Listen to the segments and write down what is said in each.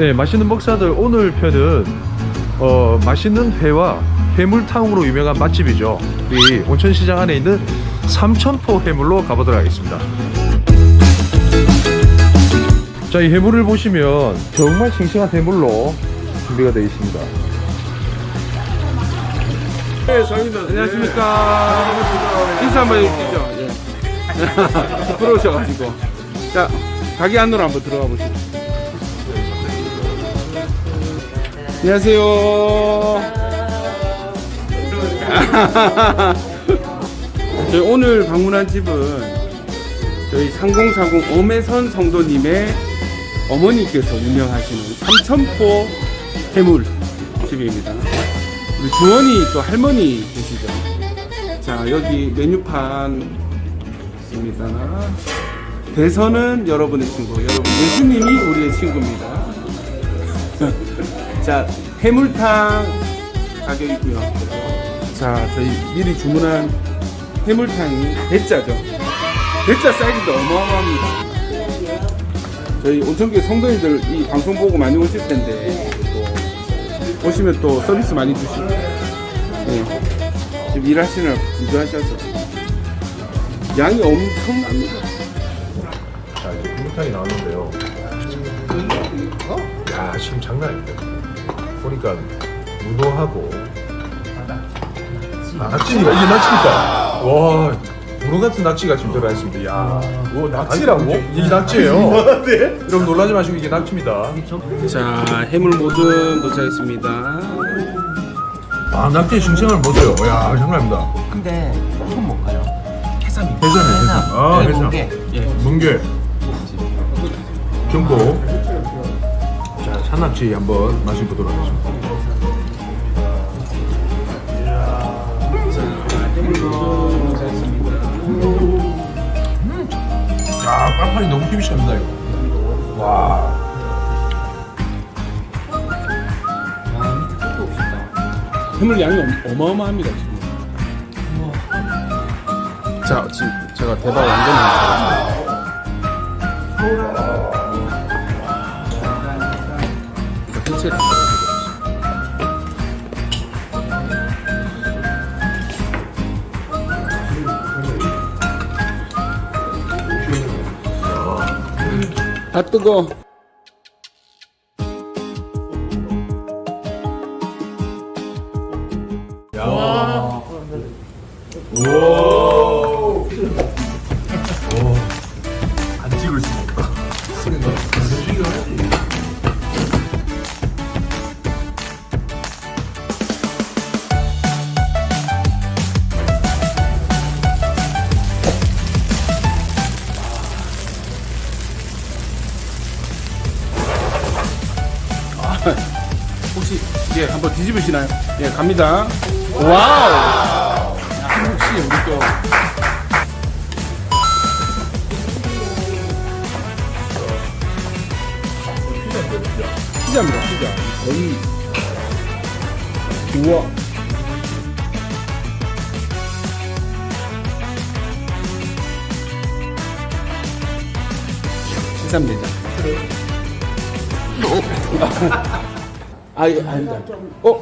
네, 맛있는 먹사들 오늘 편은 어, 맛있는 회와 해물탕으로 유명한 맛집이죠. 이 온천시장 안에 있는 삼천포 해물로 가보도록 하겠습니다. 자, 이 해물을 보시면 정말 싱싱한 해물로 준비가 되어 있습니다. 네, 안녕하십니까. 인사 한번 해주시죠. 예. 부끄러우셔가지고. 자, 가게 안으로 한번 들어가 보시죠. 안녕하세요. 저희 오늘 방문한 집은 저희 3040 엄혜선 성도님의 어머니께서 운영하시는 삼천포 해물 집입니다. 우리 주원이 또 할머니 계시죠? 자, 여기 메뉴판 있습니다. 대선은 여러분의 친구, 여러분 예수님이 우리의 친구입니다. 자, 해물탕 가격이고요. 자, 저희 미리 주문한 해물탕이 대짜죠. 대짜 사이즈도 어마어마합니다. 저희 온천교회 성도님들 이 방송 보고 많이 오실 텐데 또 오시면 또 서비스 많이 주시고 네. 지금 일하시느라 분주하셔서 양이 엄청납니다. 자, 이제 해물탕이 나왔는데요. 야, 지금 장난 아닙니다. 보니까 문어하고 아, 낙지니까 이게 낙지니까 와 문어 같은 낙지가 지금 들어가 있습니다. 야, 뭐 낙지라고? 이게 낙지예요. 네. 여러분 놀라지 마시고 이게 낙지입니다. 자 해물 모듬 도착했습니다. 아, 낙지 싱싱함을 못해요. 야, 장난입니다. 근데 이건 뭔가요? 해삼이. 해삼이에요, 해삼. 아, 이게 해삼. 예. 멍게, 경보. 자, 산낙지 한번 마셔보도록 하겠습니다. 야, 빵판이 너무 힘이 납니다, 이거. 와. 해물 양이 엄- 어마어마합니다 지금. 자 지금 제가 대박 완전 전체를 다 뜨거. 안 혹시 예 한번 뒤집으시나요? 예 갑니다. 와우. 혹시 우리 또 피자입니다. 피자. 거의 우와. 시삼대장. 아, 예, 아닙니다. 어?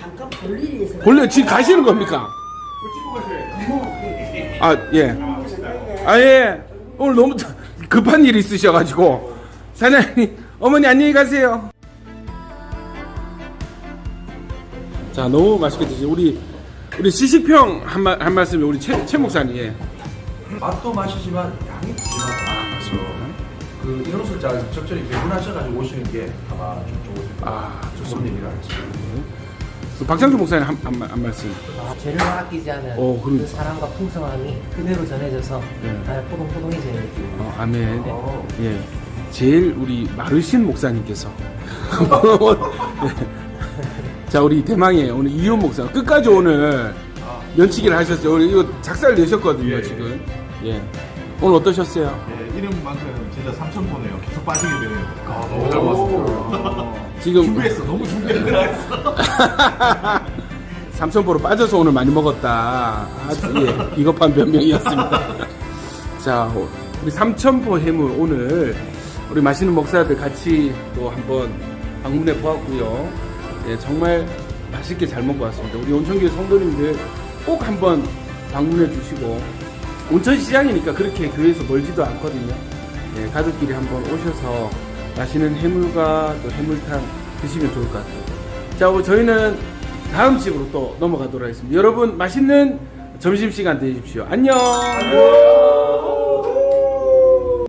잠깐 볼 일이 있어요. 원래 지금 가시는 겁니까? 아, 예. 아, 예. 오늘 너무 급한 일이 있으셔가지고. 사장님, 어머니 안녕히 가세요. 자, 너무 맛있게 드시죠. 우리, 우리 시식평 한, 말, 한 말씀, 우리 최, 최 목사님, 예. 맛도 맛이지만 양이 푸짐하다. 아, 맞습니다. 그 인원술자에서 적절히 배분하셔가지고 오시는 게 아마 좀 좋을 것 같아요. 아, 좋은 얘기를 하겠습니다. 그 박상준 목사님 한, 한, 말- 한 말씀. 아, 죄를 아끼지 않은 어, 그럼- 그 사랑과 풍성함이 그대로 전해져서 네. 아. 느낌이. 어, 아멘. 어. 예. 제일 우리 마르신 목사님께서. 네. 자, 우리 대망의 오늘 이효 목사. 끝까지 오늘 면치기를 하셨어요. 오늘 이거 작사를 내셨거든요, 예, 예. 지금. 예. 오늘 어떠셨어요? 네, 이름만큼 진짜 삼천포네요. 계속 빠지게 되네요. 아, 너무 잘 봤습니다. 지금 준비했어. 너무 준비했어. 삼천포로 빠져서 오늘 많이 먹었다. 아주 예, 비겁한 변명이었습니다. 자, 우리 삼천포 해물 오늘 우리 맛있는 목사들 같이 또 한번 방문해 보았고요. 예, 정말 맛있게 잘 먹고 왔습니다. 우리 온천교회 성도님들 꼭 한번 방문해 주시고 온천 시장이니까 그렇게 교회에서 멀지도 않거든요. 예, 가족끼리 한번 오셔서 맛있는 해물과 또 해물탕 드시면 좋을 것 같아요. 자, 우리 저희는 다음 집으로 또 넘어가도록 하겠습니다. 여러분 맛있는 점심 시간 되십시오. 안녕!